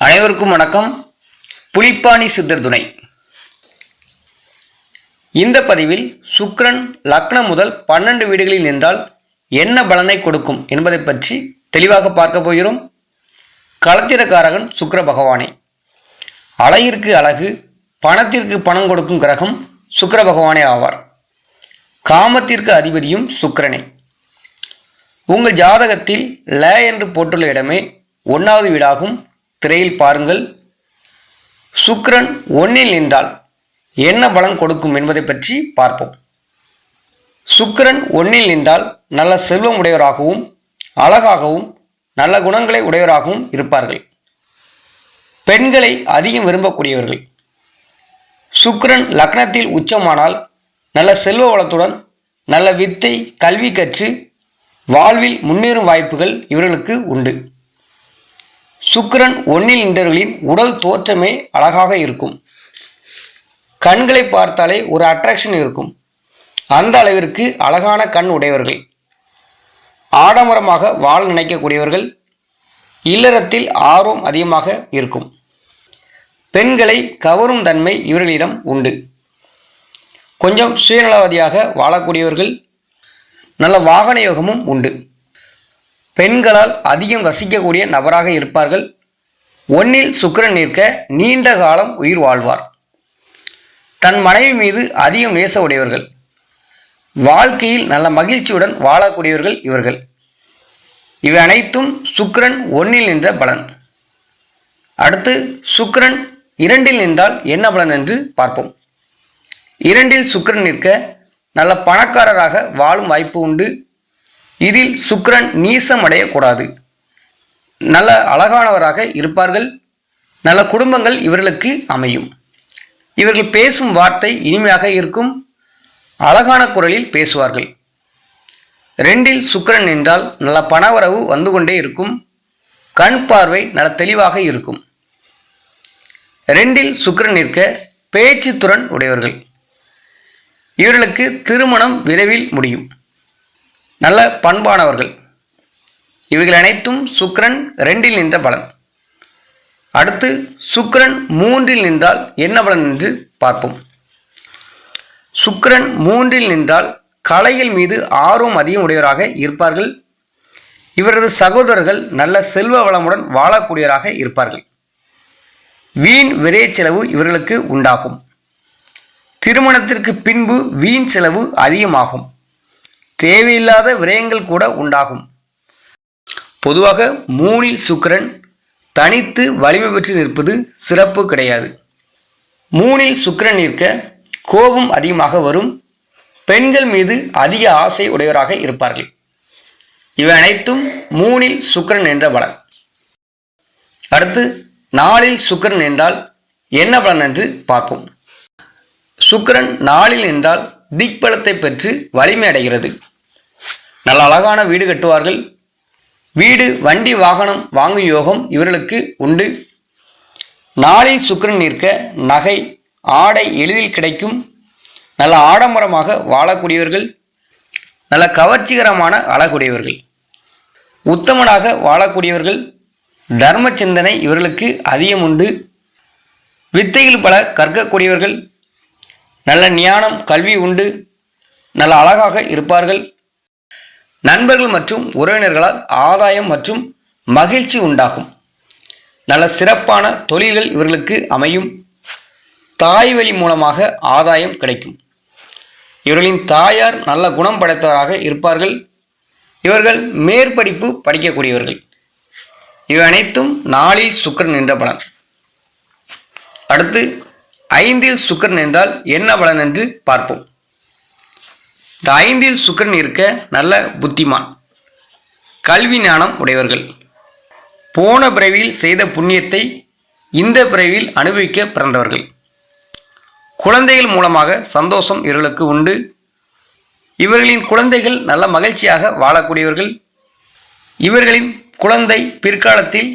அனைவருக்கும் வணக்கம். புலிப்பாணி சித்தர் துணை. இந்த பதிவில் சுக்ரன் லக்னம் முதல் பன்னெண்டு வீடுகளில் நின்றால் என்ன பலனை கொடுக்கும் என்பதை பற்றி தெளிவாக பார்க்க போகிறோம். களத்திரக்காரகன் சுக்கர பகவானே. அழகிற்கு அழகு பணத்திற்கு பணம் கொடுக்கும் கிரகம் சுக்கர பகவானே ஆவார். காமத்திற்கு அதிபதியும் சுக்கிரனே. உங்கள் ஜாதகத்தில் ல என்று போட்டுள்ள இடமே ஒன்றாவது வீடாகும். திரையில் பாருங்கள். சுக்கிரன் ஒன்னில் நின்றால் என்ன பலன் கொடுக்கும் என்பதை பற்றி பார்ப்போம். சுக்கிரன் ஒன்னில் நின்றால் நல்ல செல்வம் உடையவராகவும் அழகாகவும் நல்ல குணங்களை உடையவராகவும் இருப்பார்கள். பெண்களை அதிகம் விரும்பக்கூடியவர்கள். சுக்கிரன் லக்னத்தில் உச்சமானால் நல்ல செல்வ வளத்துடன் நல்ல வித்தை கல்வி கற்று வாழ்வில் முன்னேறும் வாய்ப்புகள் இவர்களுக்கு உண்டு. சுக்கிரன் ஒன்னில் நின்றவர்களின் உடல் தோற்றமே அழகாக இருக்கும். கண்களை பார்த்தாலே ஒரு அட்ராக்ஷன் இருக்கும். அந்த அளவிற்கு அழகான கண் உடையவர்கள். ஆடம்பரமாக வாழ நினைக்கக்கூடியவர்கள் இல்லறத்தில் ஆர்வம் அதிகமாக இருக்கும். பெண்களை கவரும் தன்மை இவர்களிடம் உண்டு. கொஞ்சம் சுயநலவாதியாக வாழக்கூடியவர்கள் நல்ல வாகன யோகமும் உண்டு. பெண்களால் அதிகம் ரசிக்கக்கூடிய நபராக இருப்பார்கள். ஒன்னில் சுக்கரன் நிற்க நீண்ட காலம் உயிர் வாழ்வார். தன் மனைவி மீது அதிகம் நேச உடையவர்கள் வாழ்க்கையில் நல்ல மகிழ்ச்சியுடன் வாழக்கூடியவர்கள் இவர்கள். இவை அனைத்தும் சுக்கரன் ஒன்னில் நின்ற பலன். அடுத்து சுக்கரன் இரண்டில் நின்றால் என்ன பலன் என்று பார்ப்போம். இரண்டில் சுக்கரன் நிற்க நல்ல பணக்காரராக வாழும் வாய்ப்பு உண்டு. இதில் சுக்கரன் நீசம் அடையக்கூடாது. நல்ல அழகானவராக இருப்பார்கள். நல்ல குடும்பங்கள் இவர்களுக்கு அமையும். இவர்கள் பேசும் வார்த்தை இனிமையாக இருக்கும். அழகான குரலில் பேசுவார்கள். ரெண்டில் சுக்கரன் என்றால் நல்ல பணவரவு வந்து கொண்டே இருக்கும். கண் பார்வை நல்ல தெளிவாக இருக்கும். ரெண்டில் சுக்கரன் நிற்க பேச்சு துறன் உடையவர்கள். இவர்களுக்கு திருமணம் விரைவில் முடியும். நல்ல பண்பானவர்கள். இவைகள் அனைத்தும் சுக்கிரன் ரெண்டில் நின்ற பலன். அடுத்து சுக்கிரன் மூன்றில் நின்றால் என்ன பலன் என்று பார்ப்போம். சுக்கிரன் மூன்றில் நின்றால் கலைகள் மீது ஆர்வம் அதிகம் உடையவராக இருப்பார்கள். இவரது சகோதரர்கள் நல்ல செல்வ வளமுடன் வாழக்கூடியவராக இருப்பார்கள். வீண் விரைச்செலவு செலவு இவர்களுக்கு உண்டாகும். திருமணத்திற்கு பின்பு வீண் செலவு அதிகமாகும். தேவையில்லாத விரயங்கள் கூட உண்டாகும். பொதுவாக மூணில் சுக்கிரன் தனித்து வலிமை பெற்று நிற்பது சிறப்பு கிடையாது. மூணில் சுக்கிரன் நிற்க கோபம் அதிகமாக வரும். பெண்கள் மீது அதிக ஆசை உடையவராக இருப்பார்கள். இவை அனைத்தும் மூணில் சுக்கிரன் என்ற பலன். அடுத்து நாளில் சுக்கிரன் என்றால் என்ன பலன் என்று பார்ப்போம். சுக்கரன் நாளில் என்றால் திக்பலத்தை பெற்று வலிமை அடைகிறது. நல்ல அழகான வீடு கட்டுவார்கள். வீடு வண்டி வாகனம் வாங்கும் யோகம் இவர்களுக்கு உண்டு. நாளில் சுக்கிரன் நிற்க நகை ஆடை எளிதில் கிடைக்கும். நல்ல ஆடம்பரமாக வாழக்கூடியவர்கள். நல்ல கவர்ச்சிகரமான அழகுடையவர்கள். உத்தமனாக வாழக்கூடியவர்கள். தர்ம சிந்தனை இவர்களுக்கு அதிகம் உண்டு. வித்தைகள் பல கற்கக்கூடியவர்கள். நல்ல ஞானம் கல்வி உண்டு. நல்ல அழகாக இருப்பார்கள். நண்பர்கள் மற்றும் உறவினர்களால் ஆதாயம் மற்றும் மகிழ்ச்சி உண்டாகும். நல்ல சிறப்பான தொழில்கள் இவர்களுக்கு அமையும். தாய் வழி மூலமாக ஆதாயம் கிடைக்கும். இவர்களின் தாயார் நல்ல குணம் படைத்தவராக இருப்பார்கள். இவர்கள் மேற்படிப்பு படிக்கக்கூடியவர்கள். இவை அனைத்தும் நாளில் சுக்கரன் என்ற பலன். அடுத்து ஐந்தில் சுக்கரன் என்றால் என்ன பலன் என்று பார்ப்போம். இந்த ஐந்தில் சுக்கரன் இருக்க நல்ல புத்திமான் கல்வி ஞானம் உடையவர்கள். போன பிறவியில் செய்த புண்ணியத்தை இந்த பிறவியில் அனுபவிக்க பிறந்தவர்கள். குழந்தைகள் மூலமாக சந்தோஷம் இவர்களுக்கு உண்டு. இவர்களின் குழந்தைகள் நல்ல மகிழ்ச்சியாக வாழக்கூடியவர்கள். இவர்களின் குழந்தை பிற்காலத்தில்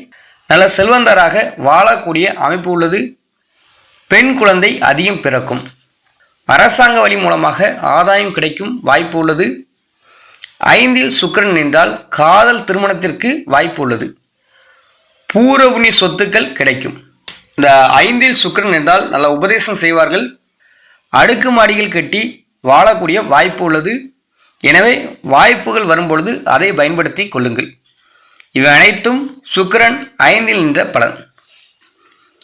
நல்ல செல்வந்தராக வாழக்கூடிய அமைப்பு உள்ளது. பெண் குழந்தை அதிகம் பிறக்கும். அரசாங்க வழி மூலமாக ஆதாயம் கிடைக்கும் வாய்ப்பு உள்ளது. ஐந்தில் சுக்கிரன் என்றால் காதல் திருமணத்திற்கு வாய்ப்பு உள்ளது. பூர்வ சொத்துக்கள் கிடைக்கும். இந்த ஐந்தில் சுக்கிரன் என்றால் நல்ல உபதேசம் செய்வார்கள். அடுக்கு மாடிகள் கட்டி வாழக்கூடிய வாய்ப்பு உள்ளது. எனவே வாய்ப்புகள் வரும்பொழுது அதை பயன்படுத்தி கொள்ளுங்கள். இவை அனைத்தும் சுக்கிரன் ஐந்தில் நின்ற பலன்.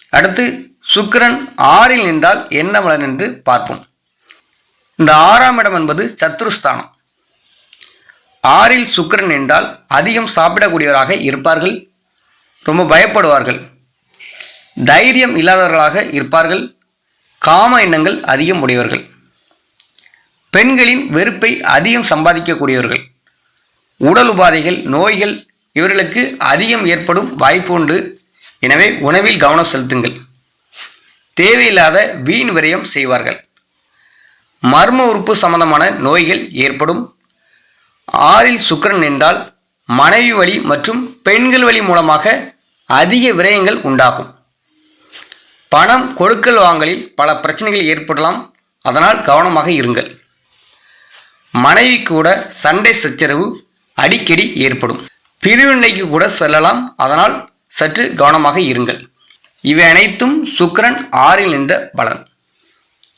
அடுத்து சுக்கிரன் ஆறில் நின்றால் என்ன பலன் என்று பார்ப்போம். இந்த ஆறாம் இடம் என்பது சத்ருஸ்தானம். ஆறில் சுக்கிரன் என்றால் அதிகம் சாப்பிடக்கூடியவராக இருப்பார்கள் ரொம்ப பயப்படுவார்கள் தைரியம் இல்லாதவர்களாக இருப்பார்கள் காம எண்ணங்கள் அதிகம் உடையவர்கள் பெண்களின் வெறுப்பை அதிகம் சம்பாதிக்கக்கூடியவர்கள் உடல் உபாதைகள் நோய்கள் இவர்களுக்கு அதிகம் ஏற்படும் வாய்ப்பு உண்டு. எனவே உணவில் கவனம் செலுத்துங்கள். தேவையில்லாத வீண் விரயம் செய்வார்கள். மர்ம உறுப்பு சம்பந்தமான நோய்கள் ஏற்படும். ஆறில் சுக்கிரன் என்றால் மனைவி வழி மற்றும் பெண்கள் வழி மூலமாக அதிக விரயங்கள் உண்டாகும். பணம் கொடுக்கல் வாங்கலில் பல பிரச்சனைகள் ஏற்படலாம். அதனால் கவனமாக இருங்கள். மனைவி கூட சண்டை சச்சரவு அடிக்கடி ஏற்படும். பிரிவினைக்கு கூட செல்லலாம். அதனால் சற்று கவனமாக இருங்கள். இவை அனைத்தும் சுக்கிரன் ஆறில் நின்ற பலன்.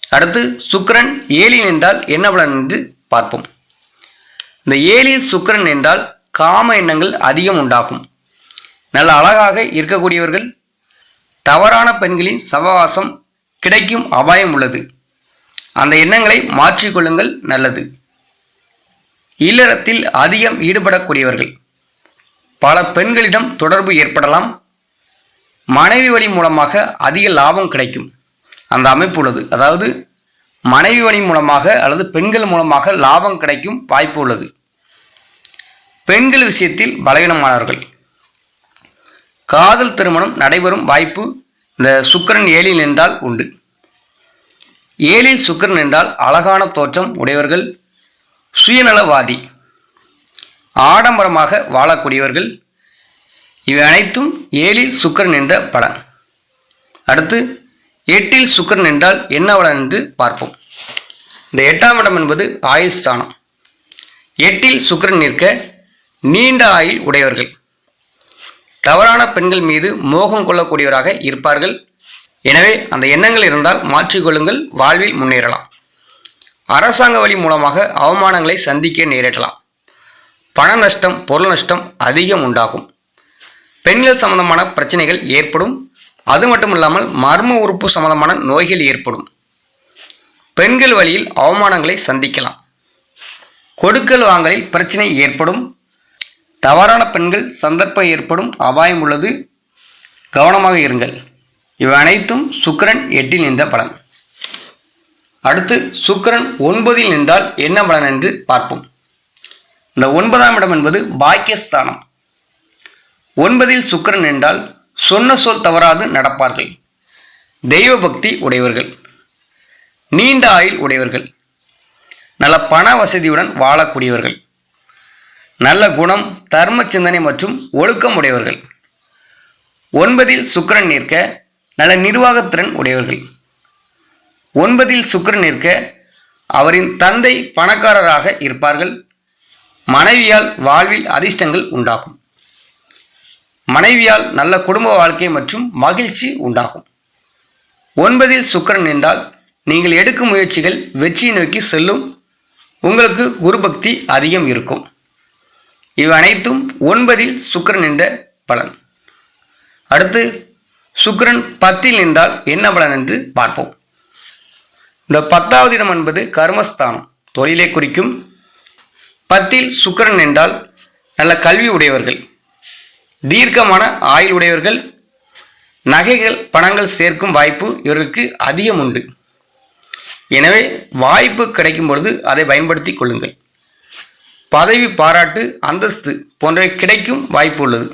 அடுத்து சுக்கரன் ஏழில் நின்றால் என்ன பலன் என்று பார்ப்போம். இந்த ஏழில் சுக்கிரன் என்றால் காம எண்ணங்கள் அதிகம் உண்டாகும். நல்ல அழகாக இருக்கக்கூடியவர்கள் தவறான பெண்களின் சவகாசம் கிடைக்கும் அபாயம் உள்ளது. அந்த எண்ணங்களை மாற்றிக்கொள்ளுங்கள் நல்லது. இல்லறத்தில் அதிகம் ஈடுபடக்கூடியவர்கள். பல பெண்களிடம் தொடர்பு ஏற்படலாம். மனைவி வழி மூலமாக அதிக லாபம் கிடைக்கும். அந்த அமைப்பு உள்ளது. அதாவது மனைவி வழி மூலமாக அல்லது பெண்கள் மூலமாக லாபம் கிடைக்கும் வாய்ப்பு உள்ளது. பெண்கள் விஷயத்தில் பலவீனமானவர்கள். காதல் திருமணம் நடைபெறும் வாய்ப்பு இந்த சுக்கிரன் ஏழில் என்றால் உண்டு. ஏழில் சுக்கிரன் என்றால் அழகான தோற்றம் உடையவர்கள் சுயநலவாதி ஆடம்பரமாக வாழக்கூடியவர்கள் இவை அனைத்தும் ஏழில் சுக்கிரன் என்ற பலன். அடுத்து எட்டில் சுக்கரன் என்றால் என்ன பலன் என்று பார்ப்போம். இந்த எட்டாம் இடம் என்பது ஆயுள் ஸ்தானம். எட்டில் சுக்கிரன் நிற்க நீண்ட ஆயுள் உடையவர்கள். தவறான பெண்கள் மீது மோகம் கொள்ளக்கூடியவராக இருப்பார்கள். எனவே அந்த எண்ணங்கள் இருந்தால் மாற்றிக்கொள்ளுங்கள் வாழ்வில் முன்னேறலாம். அரசாங்க வழி மூலமாக அவமானங்களை சந்திக்க நேரிடலாம். பண நஷ்டம் பொருள் நஷ்டம் அதிகம் உண்டாகும். பெண்கள் சம்பந்தமான பிரச்சனைகள் ஏற்படும். அது மட்டும் இல்லாமல் மர்ம உறுப்பு சம்பந்தமான நோய்கள் ஏற்படும். பெண்கள் வழியில் அவமானங்களை சந்திக்கலாம். கொடுக்கல் வாங்கலில் பிரச்சனை ஏற்படும். தவறான பெண்கள் சந்தர்ப்பம் ஏற்படும். அபாயம் உள்ளது. கவனமாக இருங்கள். இவை அனைத்தும் சுக்கரன் எட்டில் நின்ற பலன். அடுத்து சுக்கரன் ஒன்பதில் நின்றால் என்ன பலன் என்று பார்ப்போம். இந்த ஒன்பதாம் இடம் என்பது பாக்கியஸ்தானம். ஒன்பதில் சுக்கிரன் என்றால் சொன்ன சொல் தவறாது நடப்பார்கள். தெய்வ பக்தி உடையவர்கள். நீண்ட ஆயுள் உடையவர்கள். நல்ல பண வசதியுடன் வாழக்கூடியவர்கள். நல்ல குணம் தர்ம சிந்தனை மற்றும் ஒழுக்கம் உடையவர்கள். ஒன்பதில் சுக்கரன் நிற்க நல்ல நிர்வாகத்திறன் உடையவர்கள். ஒன்பதில் சுக்கரன் நிற்க அவரின் தந்தை பணக்காரராக இருப்பார்கள். மனைவியால் வாழ்வில் அதிர்ஷ்டங்கள் உண்டாகும். மனைவியால் நல்ல குடும்ப வாழ்க்கை மற்றும் மகிழ்ச்சி உண்டாகும். ஒன்பதில் சுக்கரன் என்றால் நீங்கள் எடுக்கும் முயற்சிகள் வெற்றியை நோக்கி செல்லும். உங்களுக்கு குருபக்தி அதிகம் இருக்கும். இவை அனைத்தும் ஒன்பதில் சுக்கரன் என்ற பலன். அடுத்து சுக்கிரன் பத்தில் நின்றால் என்ன பலன் என்று பார்ப்போம். இந்த பத்தாவது இடம் என்பது கர்மஸ்தானம் தொழிலை குறிக்கும். பத்தில் சுக்கிரன் என்றால் நல்ல கல்வி உடையவர்கள். தீர்க்கமான ஆயுள் உடையவர்கள் நகைகள் பணங்கள் சேர்க்கும் வாய்ப்பு இவர்களுக்கு அதிகம் உண்டு. எனவே வாய்ப்பு கிடைக்கும் பொழுது அதை பயன்படுத்தி கொள்ளுங்கள். பதவி பாராட்டு அந்தஸ்து போன்றவை கிடைக்கும் வாய்ப்பு உள்ளது.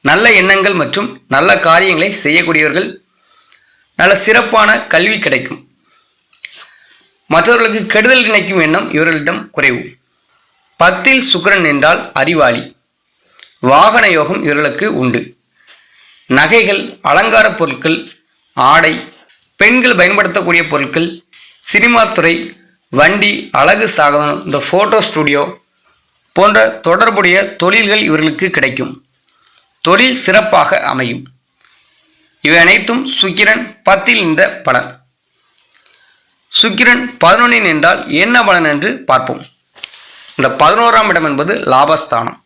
நல்ல எண்ணங்கள் மற்றும் நல்ல காரியங்களை செய்யக்கூடியவர்கள் நல்ல சிறப்பான கல்வி கிடைக்கும். மற்றவர்களுக்கு கெடுதல் நினைக்கும் எண்ணம் இவர்களிடம் குறைவு. பத்தில் சுக்கிரன் என்றால் அறிவாளி. வாகன யோகம் இவர்களுக்கு உண்டு. நகைகள் அலங்கார பொருட்கள் ஆடை பெண்கள் பயன்படுத்தக்கூடிய பொருட்கள் சினிமா துறை வண்டி அழகு சாதனம் இந்த ஃபோட்டோ ஸ்டுடியோ போன்ற தொடர்புடைய தொழில்கள் இவர்களுக்கு கிடைக்கும். தொழில் சிறப்பாக அமையும். இவை அனைத்தும் சுக்கிரன் பத்தில் இந்த பலன். சுக்கிரன் பதினொன்னின் என்றால் என்ன பலன் என்று பார்ப்போம். இந்த பதினோராம் இடம் என்பது லாபஸ்தானம்.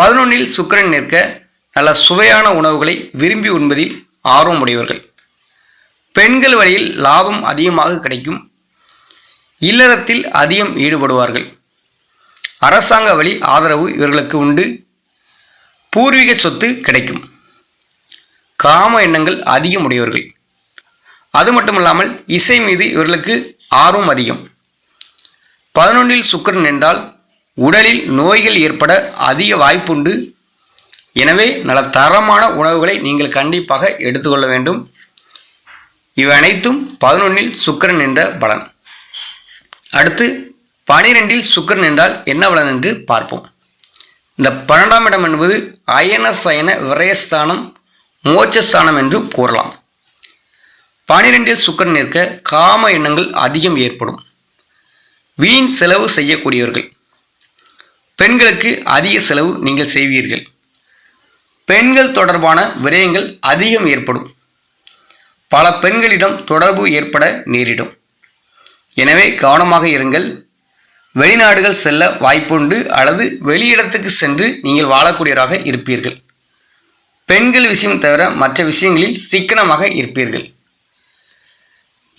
பதினொன்னில் சுக்கிரன் நிற்க நல்ல சுவையான உணவுகளை விரும்பி உண்பதில் ஆர்வம் உடையவர்கள். பெண்கள் வழியில் லாபம் அதிகமாக கிடைக்கும். இல்லறத்தில் அதிகம் ஈடுபடுவார்கள். அரசாங்க வழி ஆதரவு இவர்களுக்கு உண்டு. பூர்வீக சொத்து கிடைக்கும். காம எண்ணங்கள் அதிகம் உடையவர்கள். அது மட்டுமல்லாமல் இசை மீது இவர்களுக்கு ஆர்வம் அதிகம். பதினொன்றில் சுக்கரன் என்றால் உடலில் நோய்கள் ஏற்பட அதிக வாய்ப்புண்டு. எனவே நல்ல தரமான உணவுகளை நீங்கள் கண்டிப்பாக எடுத்துக்கொள்ள வேண்டும். இவை அனைத்தும் பதினொன்னில் சுக்கிரன் என்ற பலன். அடுத்து பனிரெண்டில் சுக்கரன் என்றால் என்ன பலன் என்று பார்ப்போம். இந்த பன்னெண்டாம் இடம் என்பது அயன சயன விரயஸ்தானம் மோட்சஸ்தானம் என்றும் கூறலாம். பனிரெண்டில் சுக்கிரன் நிற்க காம எண்ணங்கள் அதிகம் ஏற்படும். வீண் செலவு செய்யக்கூடியவர்கள். பெண்களுக்கு அதிக செலவு நீங்கள் செய்வீர்கள். பெண்கள் தொடர்பான விரயங்கள் அதிகம் ஏற்படும். பல பெண்களிடம் தொடர்பு ஏற்பட நேரிடும். எனவே கவனமாக இருங்கள். வெளிநாடுகள் செல்ல வாய்ப்புண்டு அல்லது வெளியிடத்துக்கு சென்று நீங்கள் வாழக்கூடியவராக இருப்பீர்கள். பெண்கள் விஷயம் தவிர மற்ற விஷயங்களில் சிக்கனமாக இருப்பீர்கள்.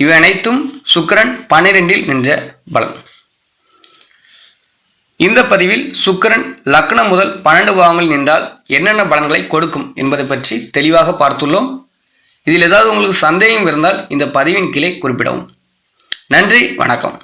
இவை அனைத்தும் சுக்கரன் பன்னிரெண்டில் நின்ற பலம் இந்த பதிவில் சுக்கரன் லக்னம் முதல் பன்னெண்டு பாகங்கள் நின்றால் என்னென்ன பலன்களை கொடுக்கும் என்பதை பற்றி தெளிவாக பார்த்துள்ளோம். இதில் ஏதாவது உங்களுக்கு சந்தேகம் இருந்தால் இந்த பதிவின் கீழே குறிப்பிடவும். நன்றி வணக்கம்.